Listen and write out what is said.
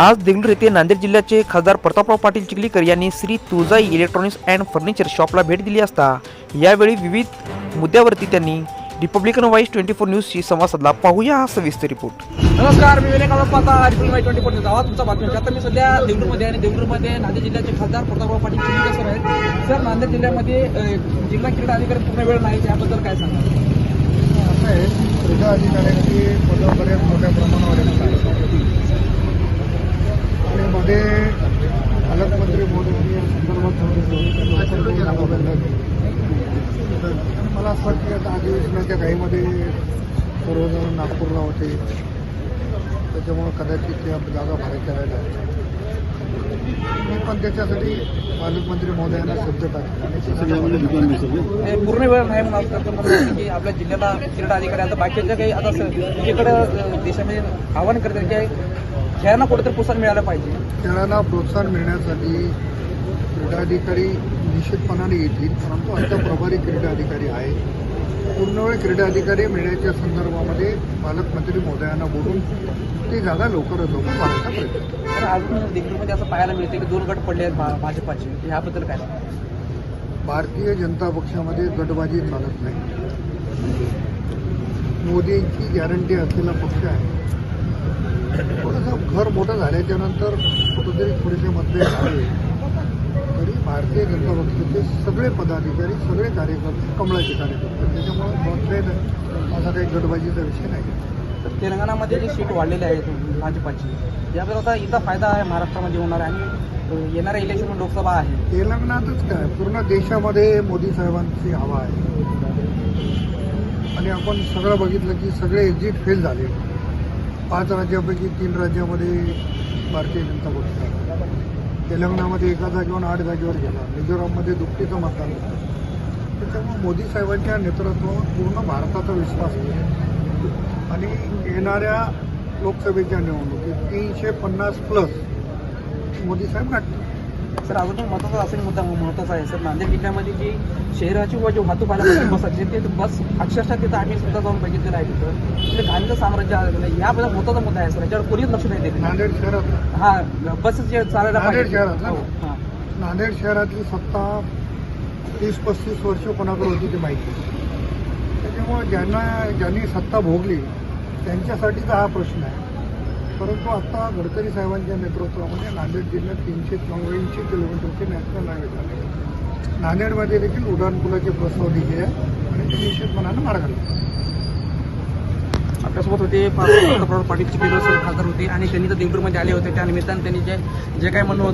आज देगलूर येथे नांदेड जिल्ह्याचे खासदार प्रतापराव पाटील चिखलीकर यांनी Shri Tuljai electronics and furniture शॉपला भेट दिली असता यावेळी विविध मुद्द्यावरती त्यांनी रिपब्लिकन वाईस ट्वेंटी फोर न्यूजशी संवाद साधला. पाहूया हा सविस्तर रिपोर्ट नमस्कार मी आवाज पाहता रिपल माय ट्वेंटी फोर आवाज तुमचा बातमी आता मी सध्या देवरूरमध्ये आणि देवरूरमध्ये नांदेड जिल्ह्याचे खासदार प्रतापराव पाटील चिखलीकर सर आहेत. सर नांदेड जिल्ह्यामध्ये जिल्हा क्रीडा अधिकारी पूर्ण वेळ नाही त्याबद्दल काय सांगा असं आहे क्रीडा अधिकाऱ्यांची पदं बऱ्याच मोठ्या प्रमाणावर आहेत आणि मध्ये पालकमंत्री मोदींनी या संदर्भात सांगितलं लवकर नाही. आणि मला असं वाटतं की आता अधिवेशनाच्या घाईमध्ये सर्वजण नागपूरला होते. त्याच्यामुळं कदाचित त्या जागा भाड्याच्या राहिल्या मी पण त्याच्यासाठी पालकमंत्री महोदयांना शब्द टाकले. हे पूर्ण वेळ नाही वाटतं की आपल्या जिल्ह्याला क्रीडा अधिकारी आता बाकीच्या काही आता अ, देशामध्ये आव्हान करतात की खेळांना कुठेतरी प्रोत्साहन मिळालं पाहिजे. खेळाला प्रोत्साहन मिळण्यासाठी क्रीडाधिकारी निश्चितपणाने येतील परंतु आता प्रभारी क्रीडा अधिकारी आहेत पूर्णवेळ क्रीडा अधिकारी मिळण्याच्या संदर्भामध्ये पालकमंत्री महोदयांना बोलून ती जागा लवकरात लवकर वाढवण्याचा प्रयत्न. तर अजून देगलूरमध्ये असं पाहायला मिळते की दोन गट पडले आहेत भा- भाजपाचे. ह्याबद्दल काय? भारतीय जनता पक्षामध्ये गटबाजी चालत नाही. मोदींची गॅरंटी असलेला पक्ष आहे. थोडंसं घर मोठं झाल्याच्यानंतर कुठंतरी थोडेसे मतभेद झाले. तरी भारतीय जनता पक्षाचे सगळे पदाधिकारी सगळे कार्यकर्ते कमळाचे कार्यकर्ते. त्याच्यामुळे मतभेद असा काही गटबाजीचा विषय नाही. तर तेलंगणामध्ये जे सीट वाढलेले आहेत भाजपाची आता इथं फायदा आहे महाराष्ट्रामध्ये होणार आहे. आणि येणाऱ्या इलेक्शन लोकसभा आहे. तेलंगणातच काय? पूर्ण देशामध्ये मोदी साहेबांची हवा आहे. आणि आपण सगळं बघितलं की सगळे एक्झिट फेल झाले. पाच राज्यापैकी तीन राज्यामध्ये भारतीय जनता पक्ष आहे. तेलंगणामध्ये एका जागेवर आठ जागेवर गेला. मिझोराममध्ये दुपटीचं मतदान झालं. त्याच्यामुळे मोदी साहेबांच्या नेतृत्वावर पूर्ण भारताचा विश्वास आहे. आणि येणाऱ्या लोकसभेच्या निवडणुकीत तीनशे पन्नास प्लस मोदी साहेब गाठतील सर अजून एक महत्त्वाचा असेल मुद्दा महत्त्वाचा आहे सर. नांदेड जिल्ह्यामध्ये जी शहराची व जी वाहतूक पाहिजे बसायची ते बस अक्षरशः तिथं आम्ही सुद्धा जाऊन बघितलेलं आहे तिथं. तिथे घाणीचं साम्राज्य आलेलं आहे याबद्दल महत्त्वाचा मुद्दा आहे सर. याच्यावर कोणीच लक्ष नाही देते. नांदेड शहरात हा बस जे चालायला नांदेड शहरात ना? हो, हा. नांदेड शहरातली सत्ता तीस पस्तीस वर्ष कोणाकडे होती ते माहिती आहे. त्याच्यामुळे ज्यांना ज्यांनी सत्ता भोगली त्यांच्यासाठीचा हा प्रश्न आहे. परंतु आता गडकरी साहेबांच्या नेतृत्वामध्ये नांदेड जिल्ह्यात तीनशे नव्याऐंशी किलोमीटरचे नॅशनल हायवे झाले. नांदेडमध्ये देखील उड्डाणपुलाचे प्रस्ताव दिले आहे आणि ते निश्चितपणानं मार्गाला आपल्यासोबत होते प्रतापराव पाटील चिखलीकर सर खासदार होते आणि त्यांनी तर देवपूरमध्ये आले होते. त्या निमित्तानं त्यांनी जे जे काय म्हणणं होतं